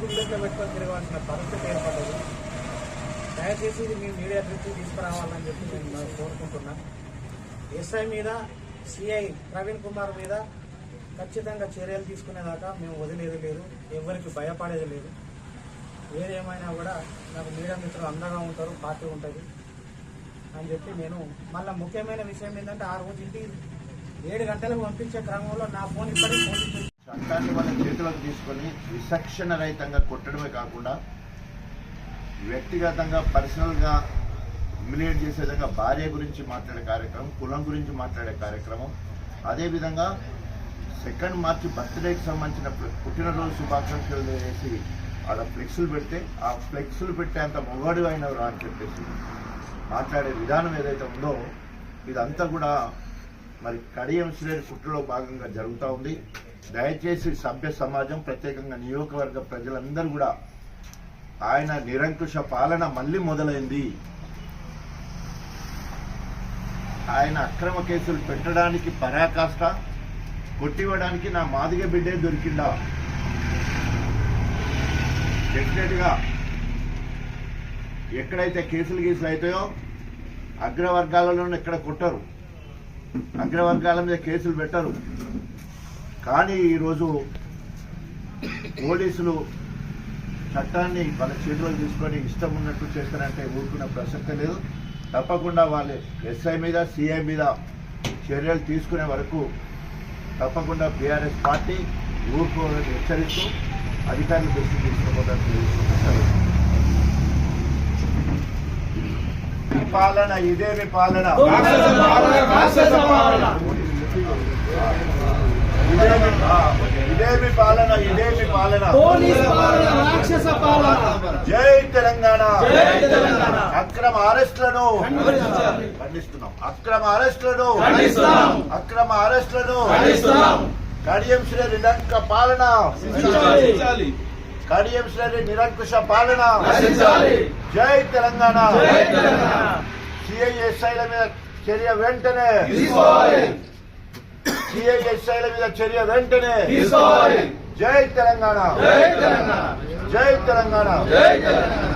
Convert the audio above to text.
పెట్టుకొని తిరగాల్సిన పరిస్థితి ఏర్పడదు దయచేసి ఇది మీ మీడియా దృష్టికి తీసుకురావాలని చెప్పి నేను కోరుకుంటున్నా. ఎస్ఐ మీద సిఐ ప్రవీణ్ కుమార్ మీద ఖచ్చితంగా చర్యలు తీసుకునేదాకా మేము వదిలేదు లేదు. ఎవరికి భయపడేది లేదు. ఏదేమైనా కూడా నాకు మీడియా మిత్రులు అందంగా ఉంటారు పార్టీ ఉంటుంది అని చెప్పి నేను మళ్ళీ ముఖ్యమైన విషయం ఏంటంటే ఆ రోజు ఇంటికి ఏడు గంటలకు పంపించే క్రమంలో నా ఫోన్ ఇప్పటికీ ఫోన్ చట్టాన్ని వాళ్ళ చేతిలోకి తీసుకొని విచక్షణ రహితంగా కొట్టడమే కాకుండా వ్యక్తిగతంగా పర్సనల్గా హ్యూమిలేట్ చేసే విధంగా భార్య గురించి మాట్లాడే కార్యక్రమం కులం గురించి మాట్లాడే కార్యక్రమం అదేవిధంగా సెకండ్ మార్చి బర్త్డేకి సంబంధించిన పుట్టినరోజు శుభాకాంక్షలు వేసి అలా ఫ్లెక్సులు పెడితే ఆ ఫ్లెక్సులు పెట్టేంత మొగాడు అయినవరా అని చెప్పేసి మాట్లాడే విధానం ఏదైతే ఉందో ఇదంతా కూడా మరి కడియం శ్రేణి కుట్రలో భాగంగా జరుగుతూ ఉంది. దయచేసి సభ్య సమాజం ప్రత్యేకంగా నియోజకవర్గ ప్రజలందరూ కూడా ఆయన నిరంకుశ పాలన మళ్ళీ మొదలైంది. ఆయన అక్రమ కేసులు పెట్టడానికి పరాకాష్ట కొట్టివ్వడానికి నా మాదిగ బిడ్డే దొరికిందా డెఫినెట్గా ఎక్కడైతే కేసులు గీసులు అవుతాయో అగ్రవర్గాలలో ఎక్కడ కొట్టరు. అగ్రవర్గాల మీద కేసులు పెట్టరు. కానీ ఈరోజు పోలీసులు చట్టాన్ని వాళ్ళ చేతిలో తీసుకొని ఇష్టం ఉన్నట్టు చేస్తారంటే ఊరుకునే ప్రసక్తే లేదు. తప్పకుండా వాళ్ళు ఎస్ఐ మీద సిఐ మీద చర్యలు తీసుకునే వరకు తప్పకుండా బీఆర్ఎస్ పార్టీ ఊరుకోవాలని హెచ్చరిస్తూ అధికారులు దృష్టి తీసుకోవడానికి పాలన ఇదేమి పాలన ఇదేమి పాలన ఇదేమి పాలన రాక్షస పాలన జై తెలంగాణ. అక్రమ అరెస్టులను. ఖండిస్తున్నాం అక్రమ అరెస్టులను. అక్రమ అరెస్టులను. కడియం శ్రీ నిరంక పాలన. కడియం శ్రీ నిరంకుశ పాలన జై తెలంగాణ. సిఐఎస్ఐల మీద చర్య వెంటనే తీసుకోవాలి సిఐఎస్ఐల మీద చర్య వెంటనే తీసుకోవాలి జై తెలంగాణ జై తెలంగాణ జై తెలంగాణ జై తెలంగాణ